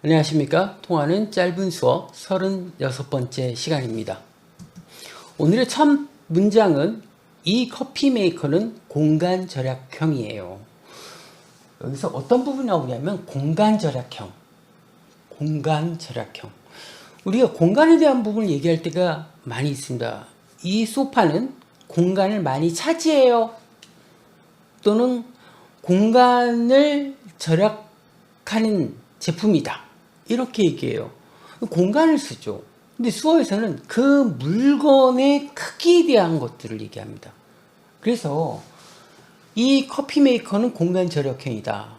안녕하십니까. 통화는 짧은 수업 36번째 시간입니다. 오늘의 첫 문장은 이 커피 메이커는 공간 절약형이에요. 여기서 어떤 부분이 나오냐면 공간 절약형. 공간 절약형. 우리가 공간에 대한 부분을 얘기할 때가 많이 있습니다. 이 소파는 공간을 많이 차지해요. 또는 공간을 절약하는 제품이다. 이렇게 얘기해요. 공간을 쓰죠. 근데 수어에서는 그 물건의 크기에 대한 것들을 얘기합니다. 그래서 이 커피 메이커는 공간 절약형이다.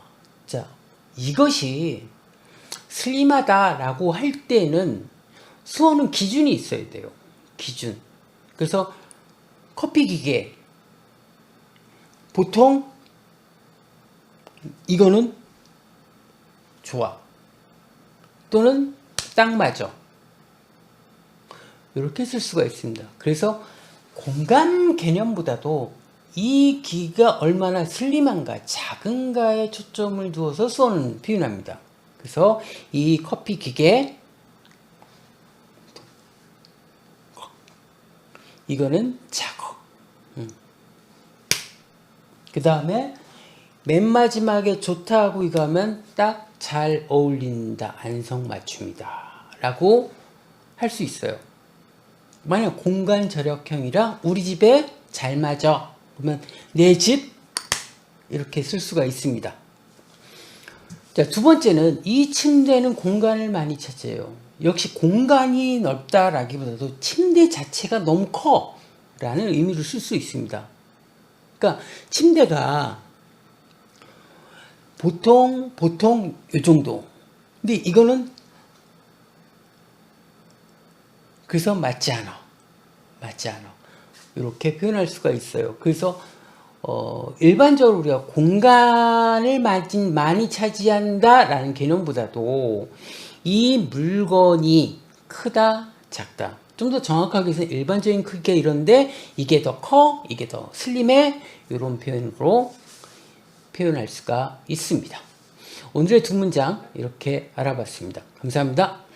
자, 이것이 슬림하다라고 할 때는 수어는 기준이 있어야 돼요. 기준. 그래서 커피 기계 보통 이거는 좋아. 또는 딱 맞아. 이렇게 쓸 수가 있습니다. 그래서 공간 개념보다도 이 기가 얼마나 슬림한가, 작은가에 초점을 두어서 수어는 표현합니다. 그래서 이 커피 기계 이거는 작어. 그 다음에 맨 마지막에 좋다 하고 이거 하면 딱 잘 어울린다. 안성맞춤이다. 라고 할 수 있어요. 만약 공간 절약형이라 우리 집에 잘 맞아. 그러면 내 집 이렇게 쓸 수가 있습니다. 자, 두 번째는 이 침대는 공간을 많이 차지해요. 역시 공간이 넓다라기보다도 침대 자체가 너무 커. 라는 의미를 쓸 수 있습니다. 그러니까 침대가 보통 보통 이 정도. 근데 이거는 그래서 맞지 않아. 맞지 않아. 이렇게 표현할 수가 있어요. 그래서 어, 일반적으로 우리가 공간을 많이, 많이 차지한다 라는 개념보다도 이 물건이 크다, 작다. 좀 더 정확하게 해서 일반적인 크기가 이런데 이게 더 커, 이게 더 슬림해 이런 표현으로 표현할 수가 있습니다. 오늘의 두 문장 이렇게 알아봤습니다. 감사합니다.